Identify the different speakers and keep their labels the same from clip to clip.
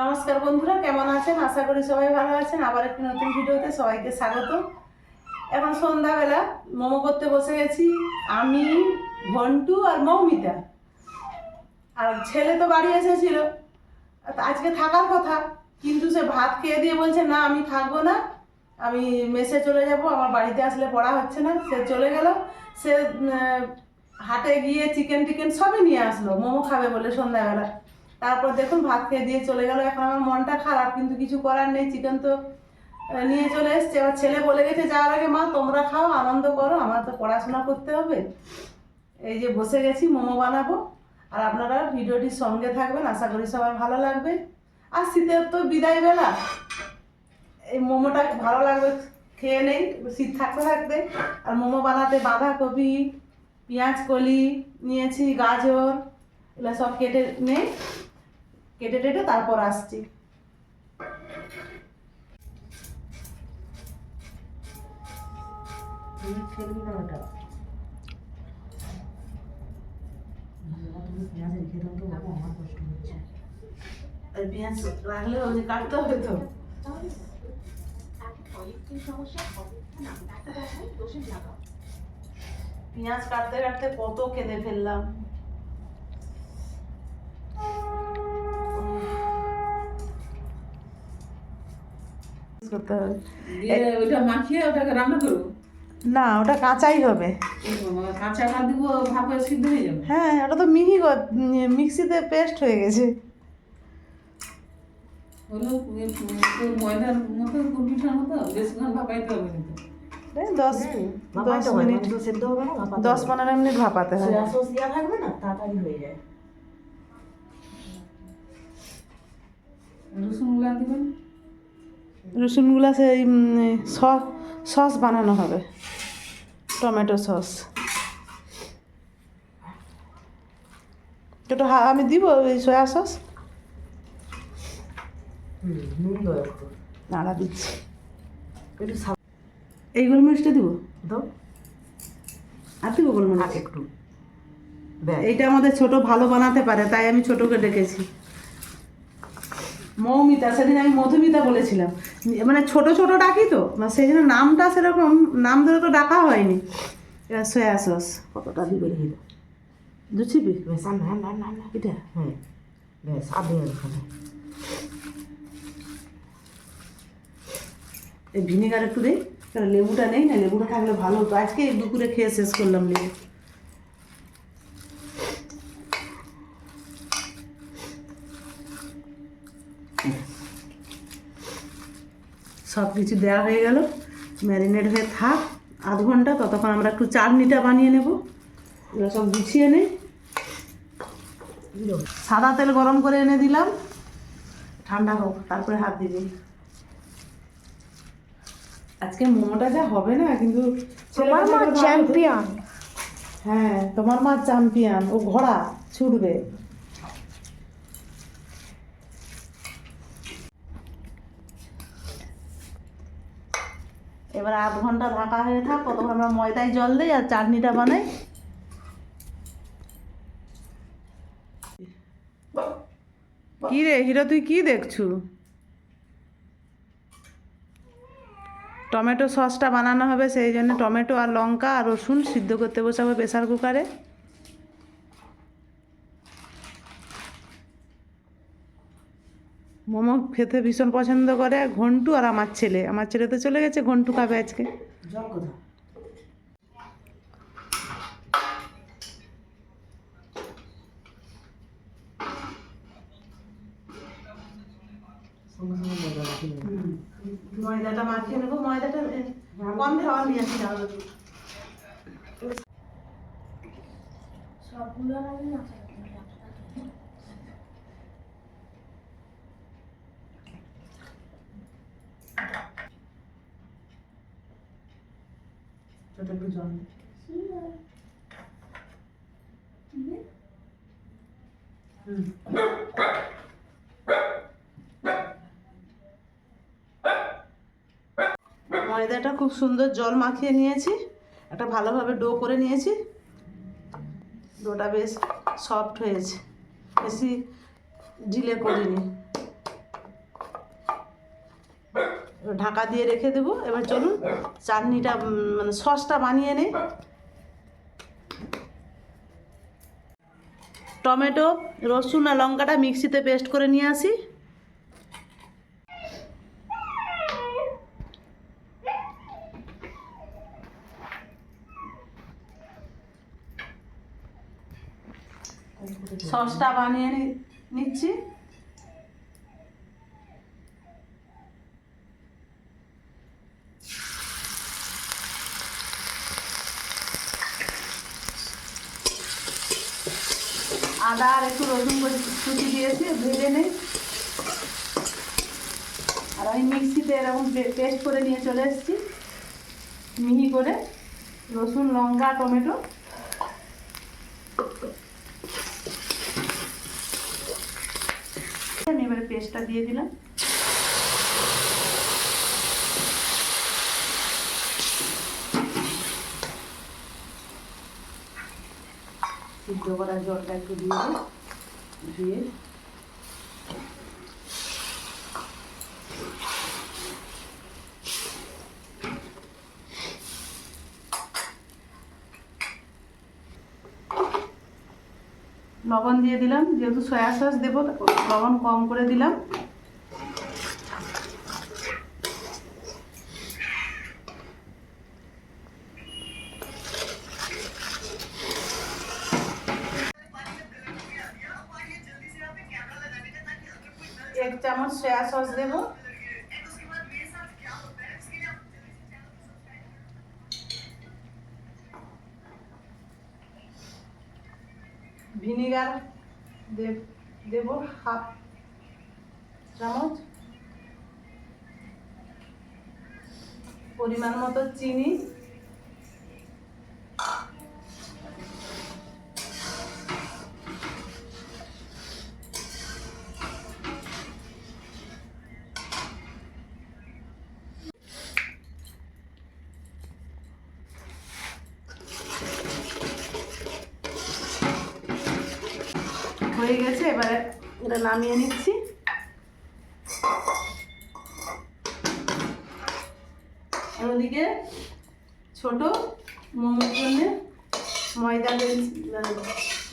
Speaker 1: নমস্কার বন্ধুরা, কেমন আছেন? আশা করি সবাই ভালো আছেন। আবার একটি নতুন ভিডিওতে সবাইকে স্বাগত। এখন সন্ধ্যাবেলা মোমো করতে বসে গেছি আমি, ঘন্টু আর মৌমিতা। আর ছেলে তো বাড়ি এসেছিল। আজকে থাকার কথা, কিন্তু সে ভাত খেয়ে দিয়ে বলছে, না, আমি থাকব না। আমি মেসে চলে যাব, আমার বাড়িতে আসলে পড়া হচ্ছে না। সে চলে গেল। সে হাটে গিয়ে চিকেন টিকেন সবই নিয়ে আসলো। মোমো খাবে বলে সন্ধ্যাবেলা। তারপর দেখুন ভাত খেয়ে দিয়ে চলে গেল। এখন আমার মনটা খারাপ, কিন্তু কিছু করার নেই। চিকেন তো নিয়ে চলে এসছে। এবার ছেলে বলে গেছে, যাওয়ার আগে মা, তোমরা খাও, আনন্দ করো, আমার তো পড়াশোনা করতে হবে। এই যে বসে গেছি, মোমো বানাবো। আর আপনারা ভিডিওটির সঙ্গে থাকবেন, আশা করি সবাই ভালো লাগবে। আর শীতের তো বিদায় বেলা। এই মোমোটা ভালো লাগবে, খেয়ে নেই, শীত থাকতে থাকতে। আর মোমো বানাতে বাঁধাকপি, পেঁয়াজ কলি নিয়েছি, গাজর, এগুলো সব কেটে নেই কেটে টেটে তারপর আসছি। পেঁয়াজ রাখলে যে কাটতে হবে তো। পেঁয়াজ কাটতে কাটতে কত কেঁদে ফেললাম। করতে হবে।
Speaker 2: দিয়ে মাখিয়ে ওটাকে রান্না করব?
Speaker 1: না ওটা কাঁচাই হবে।
Speaker 2: কাঁচা ভাত দিব ভাপে সিদ্ধ হয়ে যাবে?
Speaker 1: হ্যাঁ ওটা তো মিহি মিক্সিতে পেস্ট হয়ে গেছে।
Speaker 2: হলো ময়দার মতো পিঠার মতো বেশিক্ষণ ভাপাইতে হবে কিন্তু।
Speaker 1: দশ দশ মিনিট
Speaker 3: সেদ্ধ হবে না,
Speaker 1: দশ পনেরো মিনিট ভাপাতে হয়।
Speaker 3: সয়া সস দেওয়া থাকবে না তাড়াতাড়ি হয়ে যায়।
Speaker 2: রসুনগুলা দিবেন?
Speaker 1: রসুনগুলা সেই উম, স- সস বানানো হবে। Tomato sauce. একটু আমি দিব ওই সয়া সস? নাড়া দিচ্ছি। এই গোলমরিচটা দিব?
Speaker 3: দাও।
Speaker 1: আর দিব গোলমরিচ?
Speaker 3: একটু।
Speaker 1: এইটা আমাদের ছোট ভালো বানাতে পারে তাই আমি ছোটকে ডেকেছি। মৌমিতা সেদিন আমি মধুমিতা বলেছিলাম। মানে ছোট ছোট ডাকি তো মানে সেই জন্য নামটা সেরকম, নাম ধরে তো ডাকা হয়নি। এবার সয়া সস। কতটা দিবে
Speaker 3: বেরিয়ে দাও
Speaker 1: দুছিবি
Speaker 3: ব্যাস আর না না
Speaker 1: এটা?
Speaker 3: হ্যাঁ। ব্যাস দেওয়ার
Speaker 1: এই ভিনেগার একটু দেই কারণ লেবুটা নেই না? লেবুটা থাকলে ভালো হতো। আজকে দুপুরে খেয়ে শেষ করলাম লেবু। সব কিছু দেওয়া হয়ে গেল। ম্যারিনেট হয়ে থাক আধ ঘণ্টা ততক্ষণ আমরা একটু চাটনিটা বানিয়ে নেব। এগুলো সব গুছিয়ে নেই সাদা তেল গরম করে এনে দিলাম। ঠান্ডা হোক তারপরে হাত দিবি। আজকে মোমোটা যা হবে না কিন্তু তোমার মা চ্যাম্পিয়ন হ্যাঁ তোমার মা চ্যাম্পিয়ন ও ঘোড়া ছুটবে। এবার আধ ঘণ্টা ঢাকা হয়ে থাক কতক্ষণ আমরা ময়দায় জল দিই আর চাটনিটা বানাই। কি রে, হিরো, তুই কি দেখছু? টমেটো সসটা বানানো হবে, সেই জন্য টমেটো আর লঙ্কা আর রসুন সিদ্ধ করতে বসাবো প্রেশার কুকারে। মোমো খেতে ভীষণ পছন্দ করে ঘন্টু আর আমার ছেলে। আমার ছেলে তো চলে গেছে ঘন্টু খাবে আজকে। ময়দাটা মাখিয়ে নেব ময়দাটা কম খাওয়া নিয়ে আসি ছোট একটু জল। ময়দাটা খুব সুন্দর জল মাখিয়ে নিয়েছি। একটা ভালোভাবে ডো করে নিয়েছি। ডোটা বেশ সফট হয়েছে। বেশি ঢিলে করিনি এবার ঢাকা দিয়ে রেখে দেবো। এবার চলুন, চাটনিটা মানে সসটা বানিয়ে নেই। টমেটো, রসুন আর লঙ্কাটা মিক্সিতে পেস্ট করে নিয়ে আসি। সসটা বানিয়ে নিচ্ছি। আদা আর একটু রসুন কুচি দিয়েছি, ভেজে নেই। আর আমি মিক্সিতে এরকম পেস্ট করে নিয়ে চলে এসেছি। মিহি করে রসুন, লঙ্কা, টমেটো। আমি এবারে পেস্টটা দিয়ে দিলাম। সিদ্ধ করা জলটা একটু দিয়ে দিয়ে লবণ দিয়ে দিলাম, যেহেতু সয়া সস দেবো, লবণ কম করে দিলাম। সয়া সস দেবো ভিনিগার দেব হাফ চামচ পরিমাণ মতো চিনি হয়ে গেছে এবারে এটা নামিয়ে নিচ্ছি। ওদিকে ছোট মোমোর জন্য ময়দা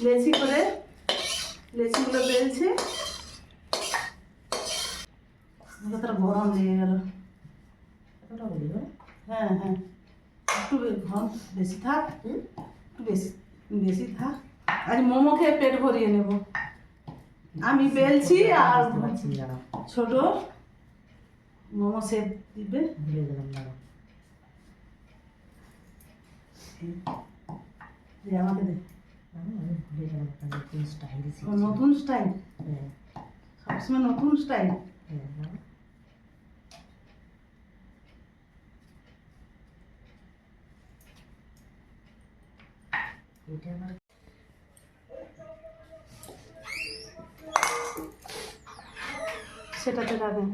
Speaker 1: লেচি করে লেচিগুলো বেলছে। কতটা গরম লেগে গেল। হ্যাঁ হ্যাঁ একটু ঘন বেশি থাক একটু বেশি বেশি থাক। আজ মোমো খেয়ে পেট ভরিয়ে নেব আমি বেলছি আর। ছোট মোমো সেপ দিবে। আমাকে দে
Speaker 3: নতুন স্টাইল
Speaker 1: সবসময় নতুন স্টাইল
Speaker 3: এটা আমার
Speaker 1: সেটাতে রাখেন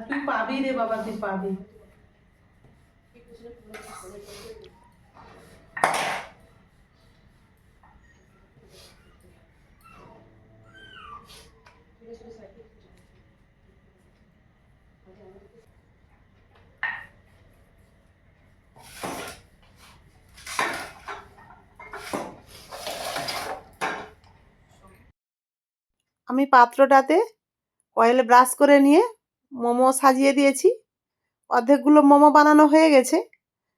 Speaker 1: তুই পাবি রে বাবা তুই পাবি আমি পাত্রটাতে অয়েল ব্রাশ করে নিয়ে মোমো সাজিয়ে দিয়েছি। অর্ধেকগুলো মোমো বানানো হয়ে গেছে।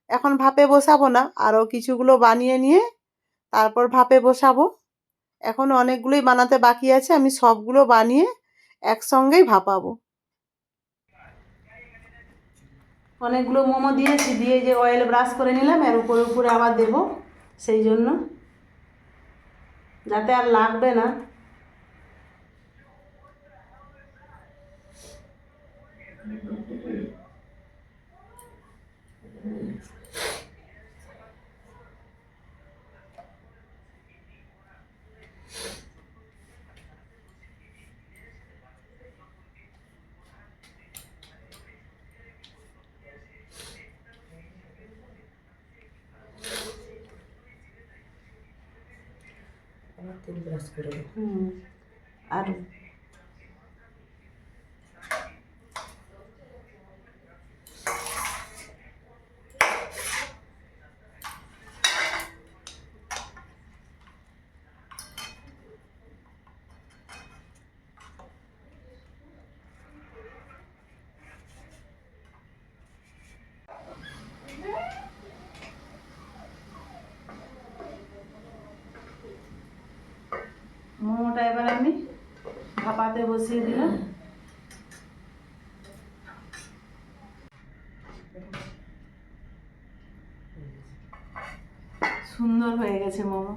Speaker 1: এখন ভাপে বসাবো না, আরও কিছুগুলো বানিয়ে নিয়ে তারপর ভাপে বসাবো। এখন অনেকগুলোই বানাতে বাকি আছে, আমি সবগুলো বানিয়ে একসঙ্গেই ভাপাবো। অনেকগুলো মোমো দিয়েছি, দিয়ে যে অয়েল ব্রাশ করে নিলাম, এর উপরে উপরে আবার দেব, সেই জন্য। যাতে আর লাগবে না
Speaker 3: আবার তেল ব্রাশ করে দেবো
Speaker 1: হুম আর মোমোটা এবার আমি ভাপাতে বসিয়ে দিলাম। সুন্দর হয়ে গেছে মোমো।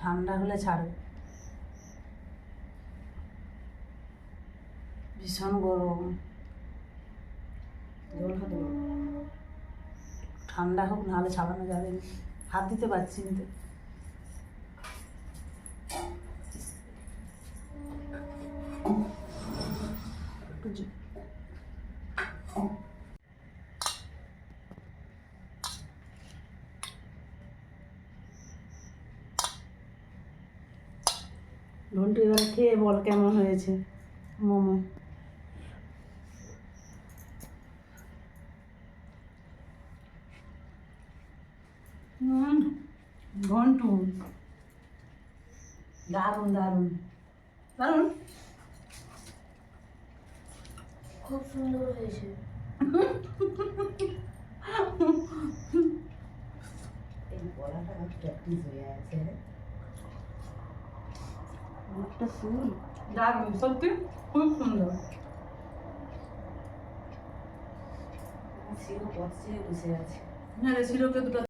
Speaker 1: ঠান্ডা হলে ছাড়বে ভীষণ গরম।
Speaker 3: হাতে
Speaker 1: ঠান্ডা হোক নাহলে ছাড়ানো যাবে হাত দিতে পারছি কিন্তু একটু ঘন্টু খেয়ে বল কেমন হয়েছে? মোমো। ঘন্টু। দারুণ দারুণ। দারুণ?
Speaker 3: খুব সুন্দর হয়েছে। এই বড়াটা প্র্যাকটিস হয়ে আছে। একটা ফুল।
Speaker 1: দারুণ সত্যি খুব সুন্দর।
Speaker 3: সিও বসে বসে আছে।
Speaker 1: হ্যাঁ রে সিরপে দুটো